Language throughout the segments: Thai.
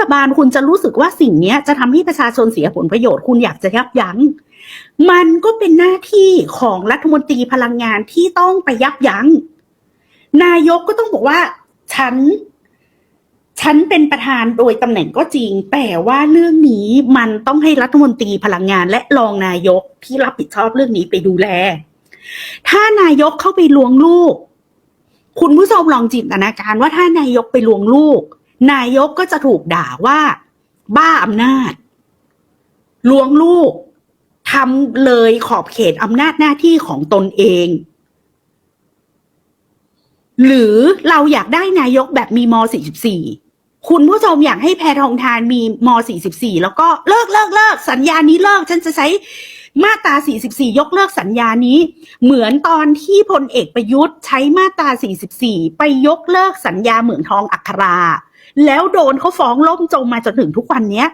ฐบาลคุณจะรู้สึกว่าสิ่งนี้จะทำให้ประชาชนเสียผลประโยชน์คุณอยากจะยับยั้ง มันก็เป็นหน้าที่ของรัฐมนตรีพลังงานที่ต้องไปยับยั้ง นายกก็ต้องบอกว่า ฉัน ฉันเป็นประธานโดยตำแหน่งก็จริง แต่ว่าเรื่องนี้มันต้องให้รัฐมนตรีพลังงาน และรองนายกที่รับผิดชอบเรื่องนี้ไปดูแล ถ้านายกเข้าไปลวงลูก คุณผู้ชมลองจินตนาการว่าถ้านายกไปลวงลูก นายกก็จะถูกด่าว่า บ้าอำนาจลวงลูกทำเลยขอบเขตอำนาจหน้าที่ของตนเอง หรือเราอยากได้นายกแบบมีม 44 คุณผู้ชมอยากให้แพทองทานมีม 44 แล้วก็เลิกเลิกเลิกสัญญานี้เลิก ฉันจะใช้มาตรา 44 ยกเลิกสัญญานี้ เหมือนตอนที่พลเอกประยุทธ์ใช้มาตรา 44 ไปยกเลิกสัญญาเหมืองทองอัครา แล้วโดนเขาฟ้องล่มจมมาจนถึงทุกวันเนี้ย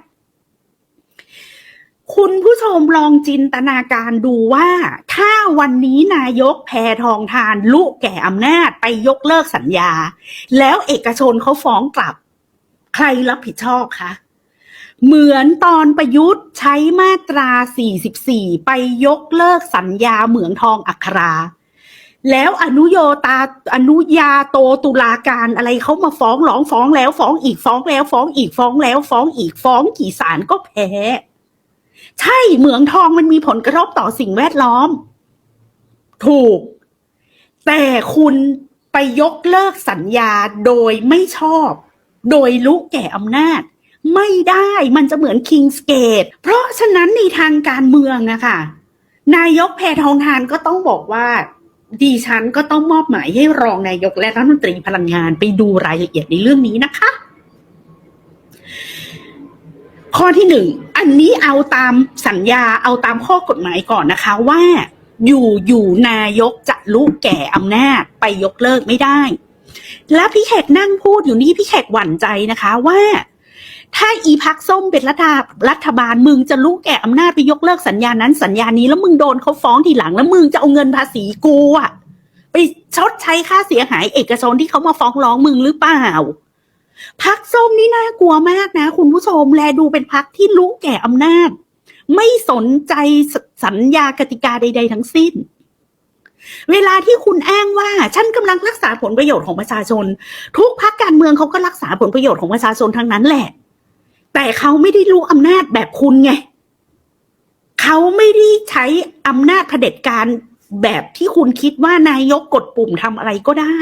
คุณผู้ชมลองจินตนาการดูว่า ถ้าวันนี้นายกแพทองทานลุแก่อำนาจไปยกเลิกสัญญา แล้วเอกชนเขาฟ้องกลับ ใครรับผิดชอบคะเหมือนตอนประยุทธ์ใช้มาตรา 44 ไปยกเลิกสัญญาเหมืองทองอัครา แล้วอนุโยตาอนุญาโตตุลาการอะไรเขามาฟ้องร้องฟ้องแล้วฟ้องอีกฟ้องแล้ว ฟ้องอีกฟ้องแล้วฟ้องอีกฟ้องกี่ศาลก็แพ้ ใช่เหมืองทองมันมีผลกระทบต่อสิ่งแวดล้อม ถูก แต่คุณไปยกเลิกสัญญาโดยไม่ชอบ โดยลุแก่อำนาจ ไม่ได้มันจะเหมือนคิงสเกตเพราะฉะนั้นในทางการเมืองนะคะนายกแพทองทานก็ต้องบอกว่า ดิฉันก็ต้องมอบหมายให้รองนายกและรัฐมนตรีพลังงานไปดูรายละเอียดในเรื่องนี้นะคะ ข้อที่หนึ่ง อันนี้เอาตามสัญญาเอาตามข้อกฎหมายก่อนนะคะว่า อยู่อยู่นายกจะรู้แก่อำนาจไปยกเลิกไม่ได้ แล้วพี่แขกนั่งพูดอยู่นี่พี่แขกหวั่นใจนะคะว่า ถ้าอีพักส้มเป็นรัฐารัฐบาลมึงจะรู้แก่อำนาจไปยกเลิกสัญญานั้นสัญญานี้แล้วมึงโดนเขาฟ้องทีหลังแล้วมึงจะเอาเงินภาษีกูอะไปชดใช้ค่าเสียหายเอกชนที่เขามาฟ้องร้องมึงหรือเปล่าพักส้มนี่น่ากลัวมากนะ คุณผู้ชมแลดูเป็นพักที่รู้แก่อำนาจ ไม่สนใจสสัญญากติกาใด ๆ ทั้งสิ้น เวลาที่คุณอ้างว่า ฉันกำลังรักษาผลประโยชน์ของประชาชน ทุกพักการเมืองเขาก็รักษาผลประโยชน์ของประชาชนทั้งนั้นแหละ แต่เขาไม่ได้รู้อำนาจแบบคุณไงเขาไม่ได้ใช้อำนาจเผด็จการแบบที่คุณคิดว่านายกกดปุ่มทำอะไรก็ได้